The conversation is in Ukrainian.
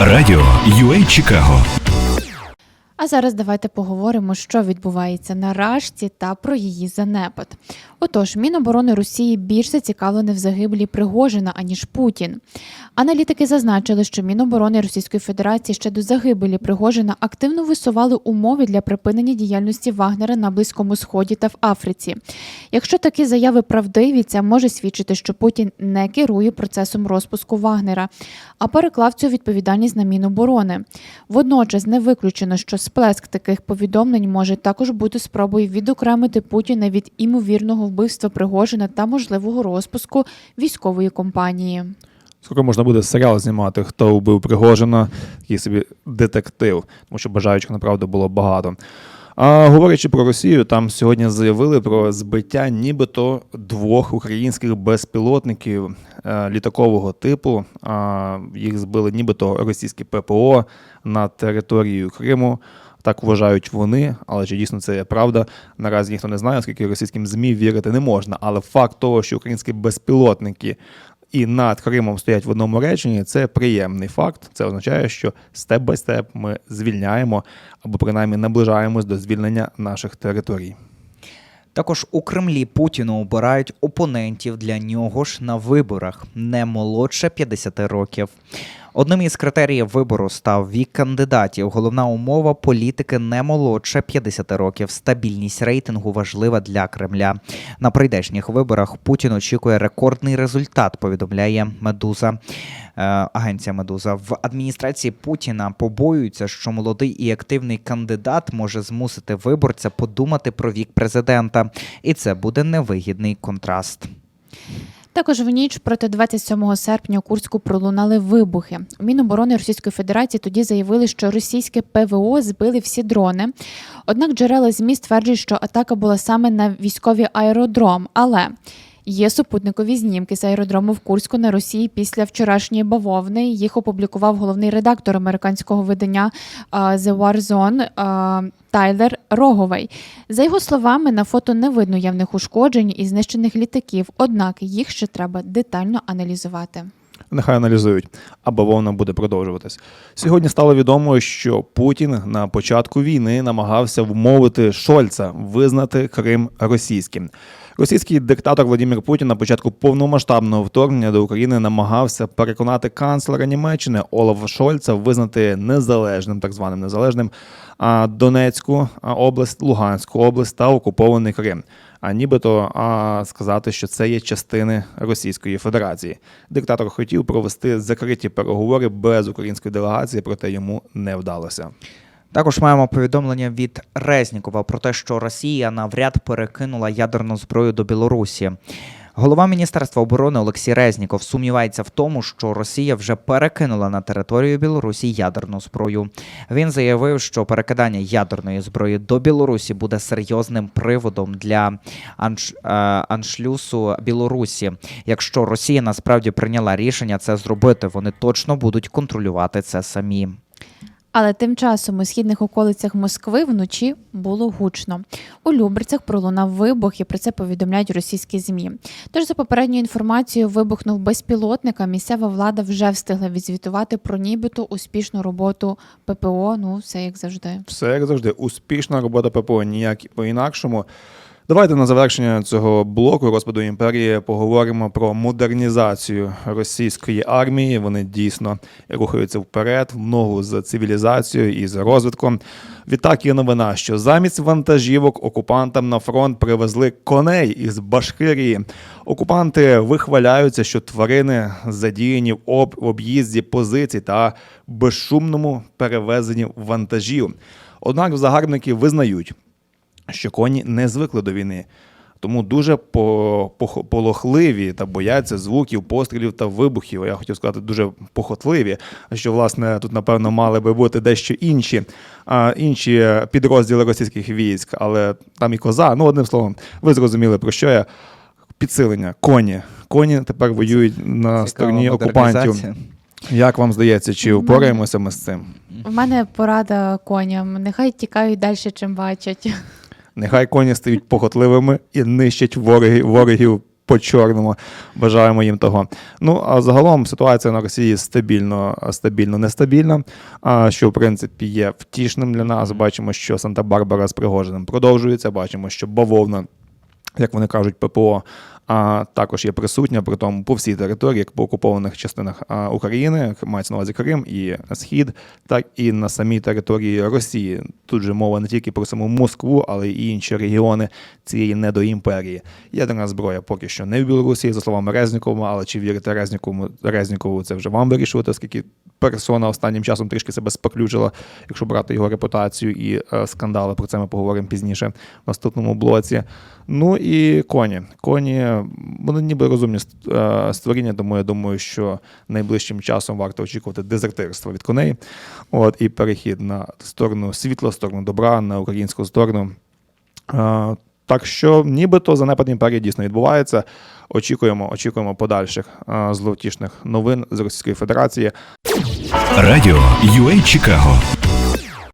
Радіо UA Чикаго А зараз давайте поговоримо, що відбувається на Рашці та про її занепад. Отож, Міноборони Росії більш зацікавлене в загиблі Пригожина, аніж Путін. Аналітики зазначили, що Міноборони Російської Федерації ще до загибелі Пригожина активно висували умови для припинення діяльності Вагнера на Близькому Сході та в Африці. Якщо такі заяви правдиві, це може свідчити, що Путін не керує процесом розпуску Вагнера, а переклав цю відповідальність на Міноборони. Водночас не виключено, що сплеск таких повідомлень може також бути спробою відокремити Путіна від імовірного вбивства Пригожина та можливого розпуску військової компанії. Скоро можна буде серіал знімати, хто вбив Пригожина, такий собі детектив, тому що бажаючих направду було багато. А говорячи про Росію, там сьогодні заявили про збиття нібито двох українських безпілотників е, літакового типу. Їх збили нібито російські ППО над територією Криму. Так вважають вони, але чи дійсно це є правда? Наразі ніхто не знає, оскільки російським ЗМІ вірити не можна. Але факт того, що українські безпілотники і над Кримом стоять в одному реченні, це приємний факт. Це означає, що степ бай степ ми звільняємо або принаймні наближаємось до звільнення наших територій. Також у Кремлі Путіну обирають опонентів для нього ж на виборах не молодше 50 років. Одним із критеріїв вибору став вік кандидатів. Головна умова політики не молодше 50 років. Стабільність рейтингу важлива для Кремля. На прийдешніх виборах Путін очікує рекордний результат. Повідомляє Медуза. Е, Агенція Медуза в адміністрації Путіна побоюються, що молодий і активний кандидат може змусити виборця подумати про вік президента, і це буде невигідний контраст. Також в ніч проти 27 серпня у Курську пролунали вибухи. У Міноборони Російської Федерації тоді заявили, що російське ПВО збили всі дрони. Однак джерела ЗМІ стверджують, що атака була саме на військовий аеродром. Але є супутникові знімки з аеродрому в Курську на Росії після вчорашньої бавовни. Їх опублікував головний редактор американського видання The War Тайлер Роговий. За його словами, на фото не видно явних ушкоджень і знищених літаків, однак їх ще треба детально аналізувати. Нехай аналізують, а бавовна буде продовжуватись. Сьогодні стало відомо, що Путін на початку війни намагався вмовити Шольца визнати Крим російським. Російський диктатор Владимир Путін на початку повномасштабного вторгнення до України намагався переконати канцлера Німеччини Олафа Шольца визнати незалежним, так званим незалежним, Донецьку область, Луганську область та окупований Крим. А нібито а, сказати, що це є частини Російської Федерації. Диктатор хотів провести закриті переговори без української делегації, проте йому не вдалося. Також маємо повідомлення від Резнікова про те, що Росія навряд перекинула ядерну зброю до Білорусі. Голова Міністерства оборони Олексій Резніков сумнівається в тому, що Росія вже перекинула на територію Білорусі ядерну зброю. Він заявив, що перекидання ядерної зброї до Білорусі буде серйозним приводом для анш... е, аншлюсу Білорусі. Якщо Росія насправді прийняла рішення це зробити, вони точно будуть контролювати це самі. Але тим часом у східних околицях Москви вночі було гучно. У Люберцях пролунав вибух, і про це повідомляють російські змі. Тож, за попередньою інформацією, вибухнув безпілотник, а місцева влада вже встигла відзвітувати про нібито успішну роботу ППО. Ну, все як завжди. Все як завжди, успішна робота ППО, ніяк по-інакшому. Давайте на завершення цього блоку розпаду імперії поговоримо про модернізацію російської армії. Вони дійсно рухаються вперед, в ногу з цивілізацією і з розвитком. Відтак є новина, що замість вантажівок окупантам на фронт привезли коней із Башкирії. Окупанти вихваляються, що тварини задіяні в об- об'їзді позицій та безшумному перевезенні вантажів. Однак загарбники визнають, що коні не звикли до війни. Тому дуже по, полохливі та бояться звуків, пострілів та вибухів. Я хотів сказати, дуже похотливі. Що власне тут, напевно, мали би бути дещо інші, а, інші підрозділи російських військ, але там і коза. Ну, одним словом, ви зрозуміли про що я. Підсилення, коні. Коні тепер воюють на Цікава стороні окупантів. Як вам здається, чи впораємося ми з цим? У мене порада коням. Нехай тікають далі, чим бачать. Нехай коні стають похотливими і нищать ворогів, ворогів по чорному. Бажаємо їм того. Ну а загалом ситуація на Росії стабільно, стабільно нестабільна. Що в принципі є втішним для нас. Бачимо, що Санта-Барбара з Пригожиним продовжується. Бачимо, що бавовна як вони кажуть, ППО а також є присутня при тому по всій території, як по окупованих частинах України, мається на увазі Крим і Схід, так і на самій території Росії. Тут же мова не тільки про саму Москву, але й інші регіони цієї недоімперії. Ядерна зброя поки що не в Білорусі, за словами Резнікова, але чи вірити Резнікову, Резнікову це вже вам вирішувати, оскільки персона останнім часом трішки себе споклюжила, якщо брати його репутацію і е, скандали. Про це ми поговоримо пізніше в наступному блоці. Ну і коні. Коні, вони ніби розумні е, створіння, тому я думаю, що найближчим часом варто очікувати дезертирства від коней. От, і перехід на сторону світла, сторону добра, на українську сторону. Е, Так що, нібито занепад імперії дійсно відбувається. Очікуємо, очікуємо подальших е, зловтішних новин з Російської Федерації. Радіо UA Чикаго